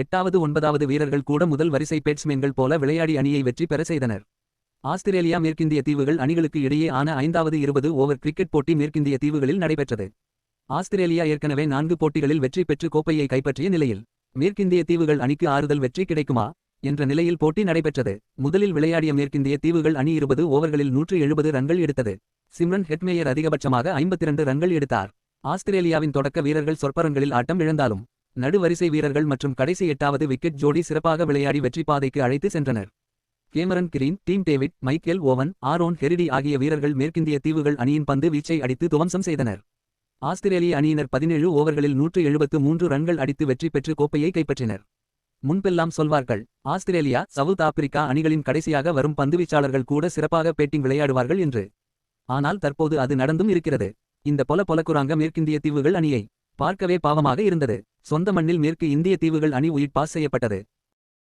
எட்டாவது ஒன்பதாவது வீரர்கள் கூட முதல் வரிசை பேட்ஸ்மேன்கள் போல விளையாடி அணியை வெற்றி பெற செய்தனர். ஆஸ்திரேலியா மேற்கிந்திய தீவுகள் அணிகளுக்கு இடையே ஆன ஐந்தாவது இருபது ஓவர் கிரிக்கெட் போட்டி மேற்கிந்திய தீவுகளில் நடைபெற்றது. ஆஸ்திரேலியா ஏற்கனவே நான்கு போட்டிகளில் வெற்றி பெற்று கோப்பையை கைப்பற்றிய நிலையில் மேற்கிந்திய தீவுகள் அணிக்கு ஆறுதல் வெற்றி கிடைக்குமா என்ற நிலையில் போட்டி நடைபெற்றது. முதலில் விளையாடிய மேற்கிந்திய தீவுகள் அணி இருபது ஓவர்களில் நூற்று எழுபது ரன்கள் எடுத்தது. சிம்ரன் ஹெட்மேயர் அதிகபட்சமாக ஐம்பத்திரண்டு ரன்கள் எடுத்தார். ஆஸ்திரேலியாவின் தொடக்க வீரர்கள் சொற்பரங்களில் ஆட்டம் இழந்தாலும் நடுவரிசை வீரர்கள் மற்றும் கடைசி எட்டாவது விக்கெட் ஜோடி சிறப்பாக விளையாடி வெற்றி பாதைக்கு அழைத்து சென்றனர். Cameron Green Tim David Michael Owen Aaron Hardie ஆகிய வீரர்கள் மேற்கிந்திய தீவுகள் அணியின் பந்து வீச்சை அடித்து துவம்சம் செய்தனர். ஆஸ்திரேலிய அணியினர் பதினேழு ஓவர்களில் நூற்று எழுபத்து மூன்று ரன்கள் அடித்து வெற்றி பெற்று கோப்பையை கைப்பற்றினர். முன்பெல்லாம் சொல்வார்கள் ஆஸ்திரேலியா சவுத் ஆப்பிரிக்கா அணிகளின் கடைசியாக வரும் பந்துவீச்சாளர்கள் கூட சிறப்பாக பேட்டிங் விளையாடுவார்கள் என்று. ஆனால் தற்போது அது நடந்தும் இருக்கிறது. இந்த பொல பொலக்குராங்க மேற்கிந்திய தீவுகள் அணியை பார்க்கவே பாவமாக இருந்தது. சொந்த மண்ணில் மேற்கு இந்திய தீவுகள் அணி உயிர் பாஸ் செய்யப்பட்டது.